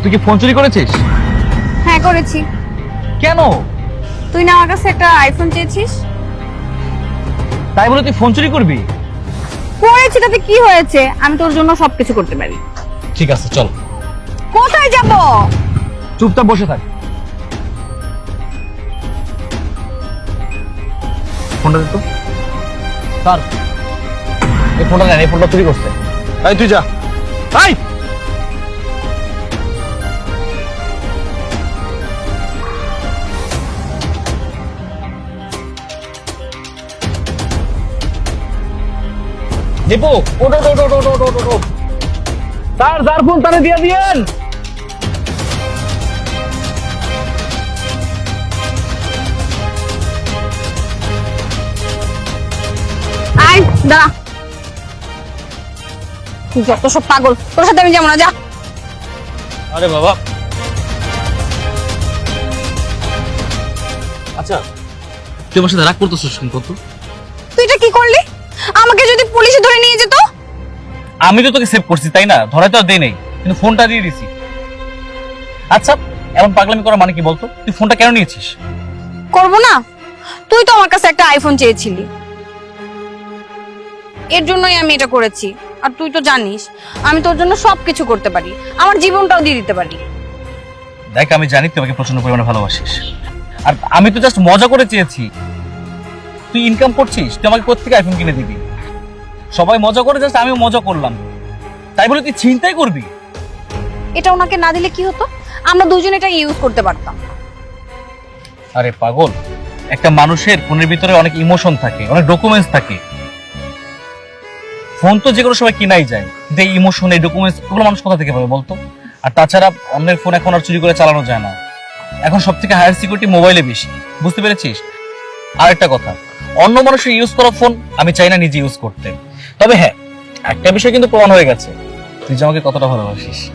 তুই কি ফোন চুরি করেছিস? হ্যাঁ করেছি। কেন? তুই না আমার কাছে একটা আইফোন চেয়েছিস? তাই বলে তুই ফোন চুরি করবি? করেছি তাতে কি হয়েছে? আমি তোর জন্য সবকিছু করতে পারি। ঠিক আছে চল। কোথায় যাব? চুপচাপ বসে থাক। ফোনটা দিত স্যার এই ফোনটা নেন এই ফোনটা চুরি করছে। তাই তুই যা। এই! দীপু ওটো ওটো ওটো ওটো ওটো স্যার স্যার ফোন তারে দিয়ে দিয়েন। আয় দাঁড়া। যত সব পাগল তোর সাথে আমি যাব না যা। আরে বাবা। আচ্ছা তুই আমার সাথে রাগ করতেছিস কেন কত? তুই এটা কি করলি? আমাকে পুলিশে ধরে নিয়ে যেত? আমি তো তোকে সেভ করছি তাই না? ধরাই তো আর দেই নাই কিন্তু ফোনটা দিয়ে দিছি। আচ্ছা এমন পাগলামি করার মানে কি বলতো? তুই ফোনটা কেন নিয়েছিস? করব না? তুই তো আমার কাছে একটা আইফোন চেয়েছিলি। এর জন্যই আমি এটা করেছি আর তুই তো জানিস আমি তোর জন্য সবকিছু করতে পারি আমার জীবনটাও দিয়ে দিতে পারি। দেখ আমি জানি তুই আমাকে প্রচণ্ড পরিমাণে ভালোবাসিস। আর আমি তো জাস্ট মজা করে চেয়েছি। তুই ইনকাম করছিস তুই আমাকে কোথেকে আইফোন কিনে দিবি? সবাই মজা করে জাস্ট আমিও মজা করলাম। তাই বলে তুই চিন্তাই করবি? এটা ওনাকে না দিলে কি হতো? আমরা দুজন এটা ইউজ করতে পারতাম। আরে পাগল একটা মানুষের ফোনের ভিতরে অনেক ইমোশন থাকে অনেক ডকুমেন্টস থাকে। ফোন তো যে কোনো সময় কিনাই যায় কিন্তু এই ইমোশন এই ডকুমেন্টস ওগুলো মানুষ কোথা থেকে পাবে বলতো? আর তাছাড়া অন্যের ফোন এখন আর চুরি করে চালানো যায় না। এখন সব থেকে হায়ার সিকিউরিটি মোবাইলে বেশি বুঝতে পেরেছিস? আর একটা কথা অন্য মানুষের ইউজ করা ফোন আমি চাই না নিজে ইউজ করতে। তবে হ্যাঁ একটা বিষয় কিন্তু প্রমাণ হয়ে গেছে। তুই যে আমাকে কতটা ভালোবাসিস।